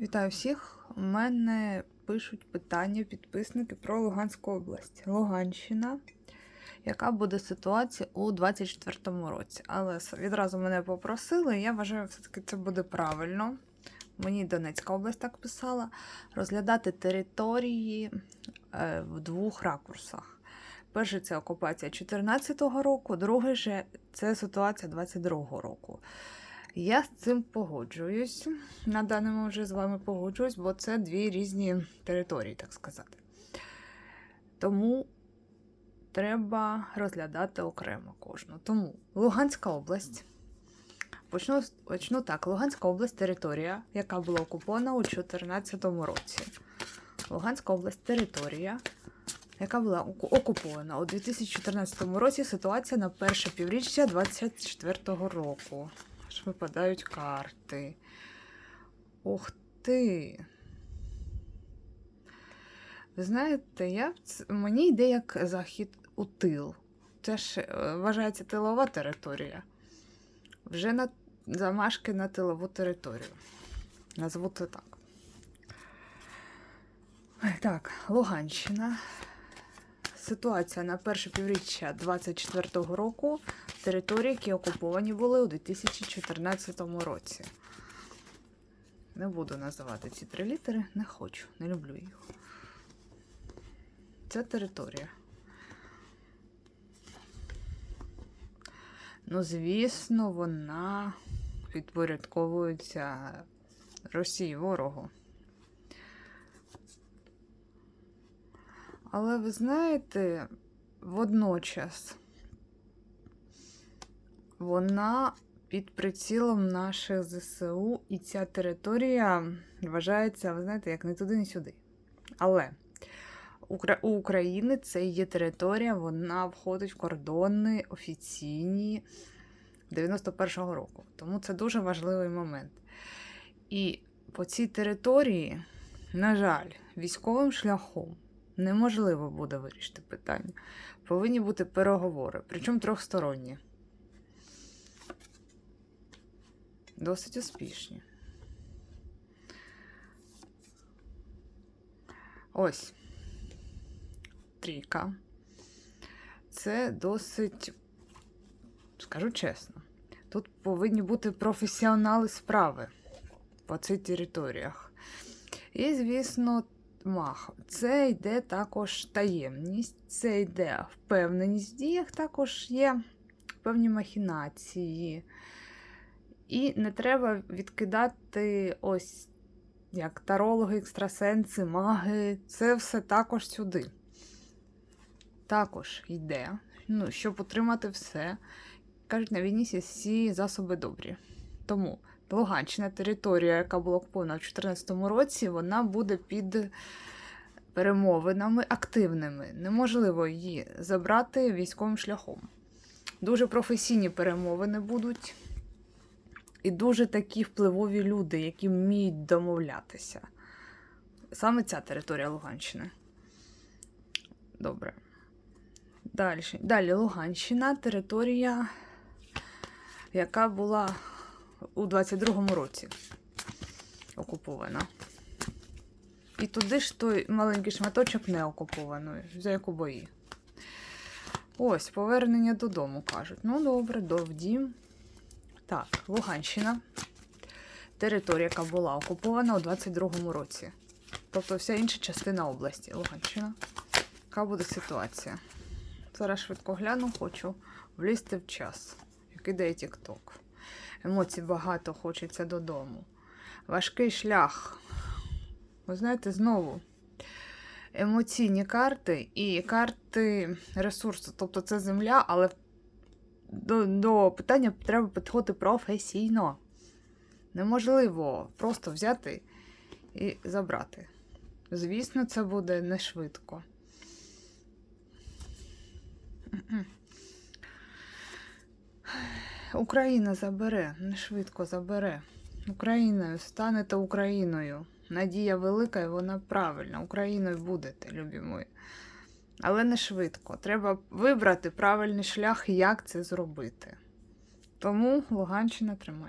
Вітаю всіх. У мене пишуть питання підписники про Луганську область. Луганщина. Яка буде ситуація у 24-му році? Але відразу мене попросили, і я вважаю, все-таки це буде правильно. Мені Донецька область так писала. Розглядати території е, в двох ракурсах. Перший це окупація 2014 року, другий же це ситуація 22-го року. Я з цим погоджуюсь. На даному вже з вами погоджуюсь, бо це дві різні території, так сказати. Тому треба розглядати окремо кожну. Тому Луганська область. Почну, почну так. Луганська область територія, яка була окупована у 2014 році. Луганська область територія, яка була окупована у 2014 році. Ситуація на перше півріччя 2024 року. Аж випадають карти. Ух ти. Ви знаєте, я, мені йде як захід у тил. Це ж е, вважається тилова територія. Вже на замашки на тилову територію. Назву це так. Так, Луганщина. Ситуація на перше півріччя 24-го року території, які окуповані були у 2014 році. Не буду називати ці три літери, не хочу, не люблю їх. Це територія. Ну, звісно, вона підпорядковується Росії ворогу. Але ви знаєте, водночас вона під прицілом наших ЗСУ, і ця територія вважається, ви знаєте, як не туди, ні сюди. Але у України це є територія, вона входить в кордони офіційні 91-го року. Тому це дуже важливий момент. І по цій території, на жаль, військовим шляхом неможливо буде вирішити питання. Повинні бути переговори, причому трьохсторонні. Досить успішні. Ось. Трійка. Це досить, скажу чесно, тут повинні бути професіонали справи по цих територіях. І, звісно, мах. Це йде також таємність, це йде впевненість в діях, також є певні махінації. І не треба відкидати ось як тарологи, екстрасенси, маги. Це все також сюди. Також йде. Ну, щоб отримати все. Кажуть, на війні всі засоби добрі. Тому Луганщина, територія, яка була окупована в 2014 році, вона буде під перемовинами активними. Неможливо її забрати військовим шляхом. Дуже професійні перемовини будуть. І дуже такі впливові люди, які вміють домовлятися. Саме ця територія Луганщини. Добре. Далі. Далі Луганщина, територія, яка була у 22-му році окупована. І туди ж той маленький шматочок не окупованої, за яку бої. Ось, повернення додому кажуть. Ну, добре, до в дім. Так, Луганщина. Територія, яка була окупована у 22-му році. Тобто вся інша частина області. Луганщина. Яка буде ситуація? Зараз швидко гляну, хочу влізти в час. Як ідея Тік-Ток. Емоцій багато хочеться додому. Важкий шлях. Ви знаєте, знову емоційні карти і карти ресурсу. Тобто це земля, але до, до питання треба підходити професійно. Неможливо просто взяти і забрати. Звісно, це буде не швидко. Україна забере, не швидко забере. Україною станете Україною. Надія велика і вона правильна. Україною будете, любі мої. Але не швидко. Треба вибрати правильний шлях, як це зробити. Тому Луганщина тримає.